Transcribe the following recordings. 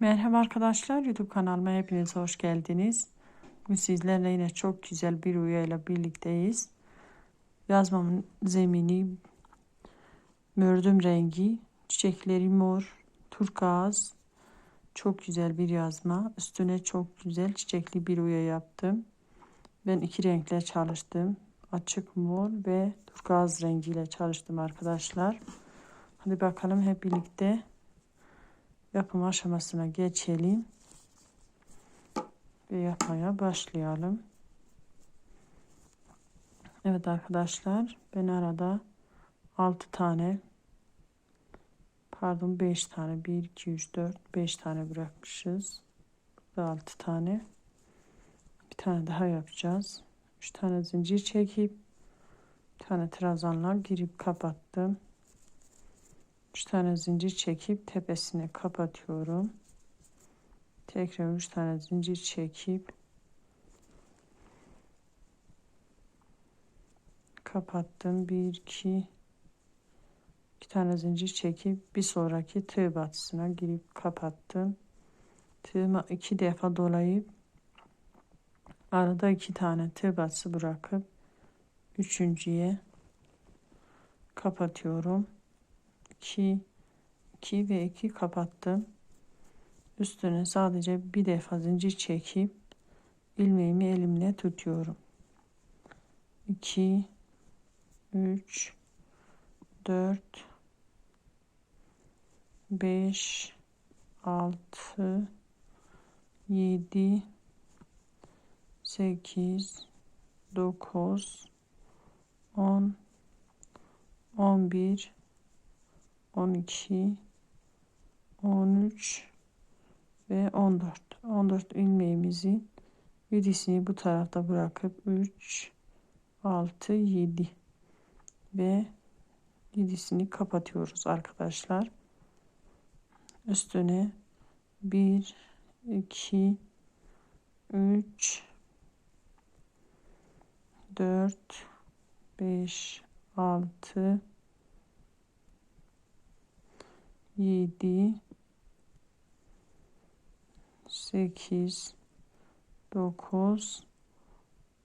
Merhaba arkadaşlar YouTube kanalıma hepiniz hoş geldiniz. Bugün sizlerle yine çok güzel bir rüyayla birlikteyiz. Yazmamın zemini mördüm rengi, çiçekleri mor, turkuaz. Çok güzel bir yazma. Üstüne çok güzel çiçekli bir rüya yaptım. Ben iki renkle çalıştım. Açık mor ve turkuaz rengiyle çalıştım arkadaşlar. Hadi bakalım hep birlikte yapım aşamasına geçelim ve yapmaya başlayalım. Evet arkadaşlar ben arada 6 tane pardon 5 tane 1 2 3 4 5 tane bırakmışız. Burada 6 tane. Bir tane daha yapacağız. 3 tane zincir çekip bir tane trabzanla girip kapattım. 3 tane zincir çekip tepesine kapatıyorum. Tekrar 3 tane zincir çekip kapattım. 1 2 2 tane zincir çekip bir sonraki tığ batısına girip kapattım. Tığıma iki defa dolayıp arada iki tane tığ batısı bırakıp üçüncüye kapatıyorum. 2 2 ve 2 kapattım. Üstüne sadece bir defa zincir çekip ilmeğimi elimle tutuyorum. 2 3 4 5 6 7 8 9 10 11 12 13 ve 14 14 ilmeğimizin yedisini bu tarafta bırakıp 3 6 7 ve yedisini kapatıyoruz arkadaşlar. Üstüne 1 2 3 4 5 6 7 8 9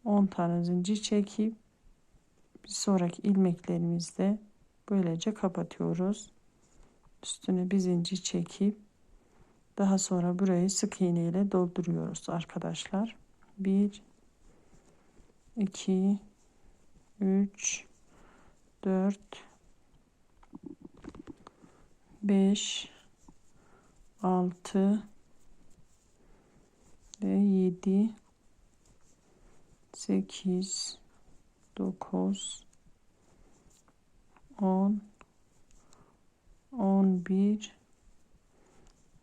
10 tane zincir çekip bir sonraki ilmeklerimizde böylece kapatıyoruz. Üstüne bir zincir çekip daha sonra burayı sık iğne ile dolduruyoruz arkadaşlar. 1 2 3 4 5 6 ve 7 8 9 10 11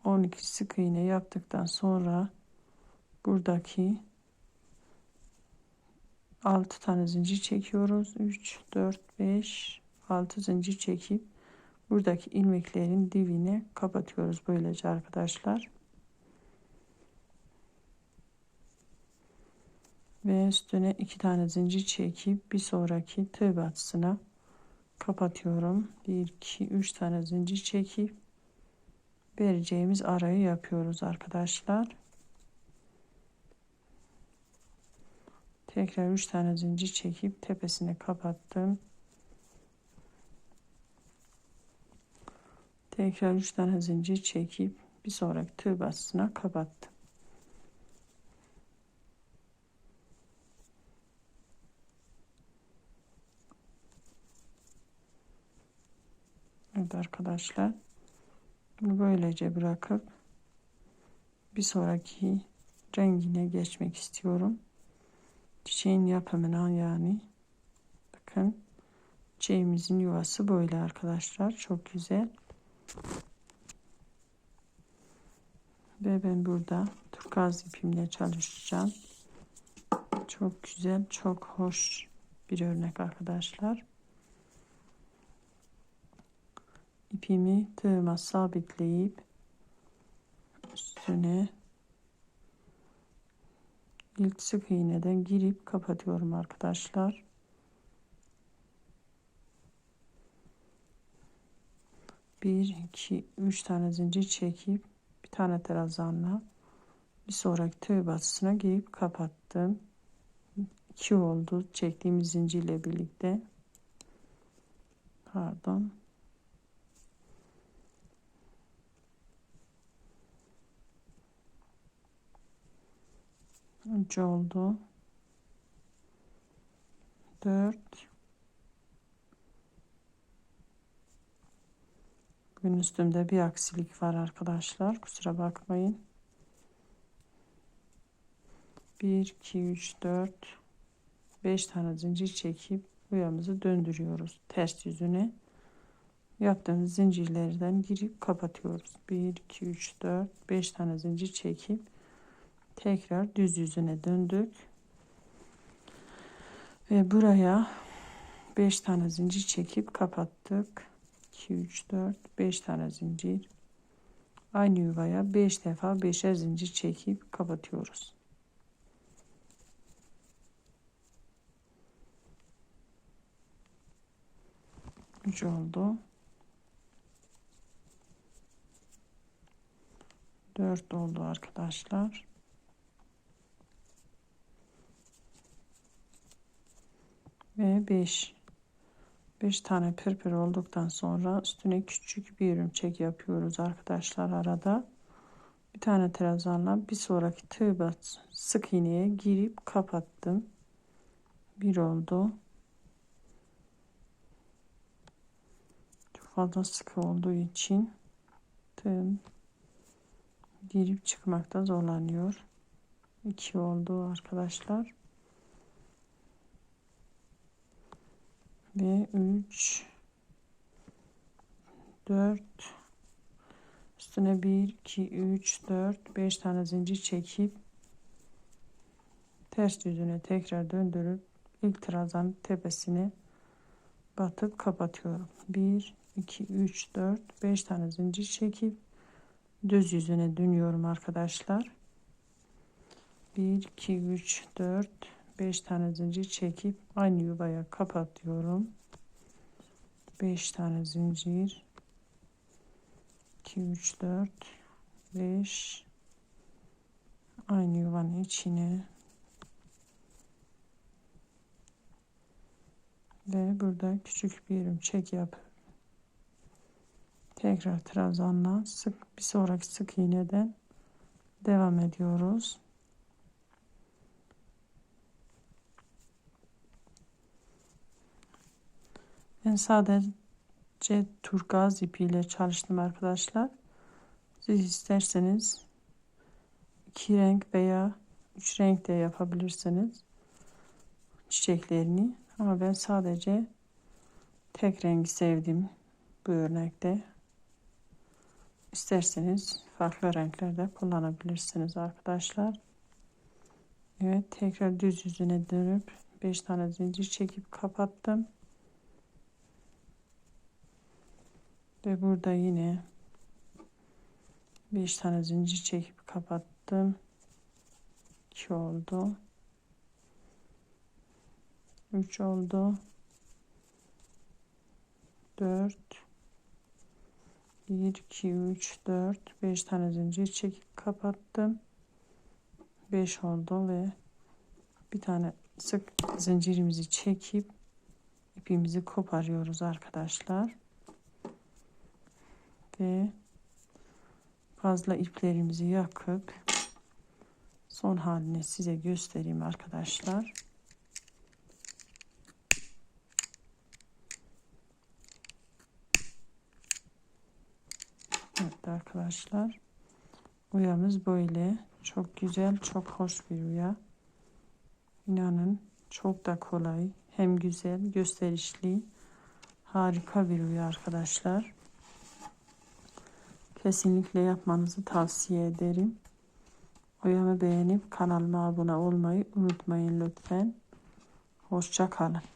12 sık iğne yaptıktan sonra buradaki 6 tane zincir çekiyoruz. 3 4 5 6 zincir çekip buradaki ilmeklerin dibine kapatıyoruz böylece arkadaşlar. Ve üstüne iki tane zincir çekip bir sonraki tığ batısına kapatıyorum. 1 2 3 tane zincir çekip vereceğimiz arayı yapıyoruz arkadaşlar. Tekrar 3 tane zincir çekip tepesine kapattım. Tekrar 3 tane zincir çekip bir sonraki tığ bastığına kapattım. Evet arkadaşlar. Bunu böylece bırakıp bir sonraki rengine geçmek istiyorum. Çiçeğin yapımına yani bakın çiçeğimizin yuvası böyle arkadaşlar. Çok güzel. Ve ben burada turkuaz ipimle çalışacağım. Çok güzel, çok hoş bir örnek arkadaşlar. İpimi tığıma sabitleyip üstüne ilk sık iğneden girip kapatıyorum arkadaşlar. 1 2 3 tane zincir çekip Bir tane trabzanla bir sonraki tığ batısına girip kapattım. 2 oldu çektiğimiz zincirle birlikte. Pardon. 3 oldu. 4 Bugün üstümde bir aksilik var arkadaşlar. Kusura bakmayın. 1 2 3 4 5 tane zincir çekip uyamızı döndürüyoruz ters yüzüne. Yaptığımız zincirlerden girip kapatıyoruz. 1 2 3 4 5 tane zincir çekip tekrar düz yüzüne döndük. Ve buraya 5 tane zincir çekip kapattık. 2 3 4 5 tane zincir. Aynı yuvaya 5 defa 5'er zincir çekip kapatıyoruz. Üç oldu. Dört oldu arkadaşlar. ve 5 5 tane pırpır olduktan sonra üstüne küçük bir örümcek yapıyoruz arkadaşlar arada. Bir tane trabzanla bir sonraki tığ bat sık iğneye girip kapattım. Bir oldu. Çok fazla sıkı olduğu için tığım girip çıkmakta zorlanıyor. 2 oldu arkadaşlar ve 3 4 üstüne 1 2 3 4 5 tane zincir çekip ters yüzüne tekrar döndürüp ilk trabzanın tepesini batıp kapatıyorum. 1 2 3 4 5 tane zincir çekip düz yüzüne dönüyorum arkadaşlar. 1 2 3 4 5 tane zincir çekip aynı yuvaya kapatıyorum. 5 tane zincir 2 3 4 5 aynı yuvanın içine ve burada küçük bir örümcek yapıp tekrar trabzanla sık bir sonraki sık iğneden devam ediyoruz. Ben sadece turgaz ipiyle çalıştım arkadaşlar. Siz isterseniz iki renk veya üç renk de yapabilirsiniz çiçeklerini. Ama ben sadece tek rengi sevdim bu örnekte. İsterseniz farklı renklerde kullanabilirsiniz arkadaşlar. Evet tekrar düz yüzüne dönüp 5 tane zincir çekip kapattım. Ve burada yine 5 tane zincir çekip kapattım. 2 oldu. 3 oldu. 4 1 2 3 4 5 tane zincir çekip kapattım. 5 oldu ve bir tane sık zincirimizi çekip ipimizi koparıyoruz arkadaşlar ve fazla iplerimizi yakıp son halini size göstereyim arkadaşlar. Evet arkadaşlar. Uyamız böyle. Çok güzel, çok hoş bir uya. İnanın çok da kolay. Hem güzel, gösterişli. Harika bir uya arkadaşlar. Kesinlikle yapmanızı tavsiye ederim. Oyamı beğenip kanalıma abone olmayı unutmayın lütfen. Hoşça kalın.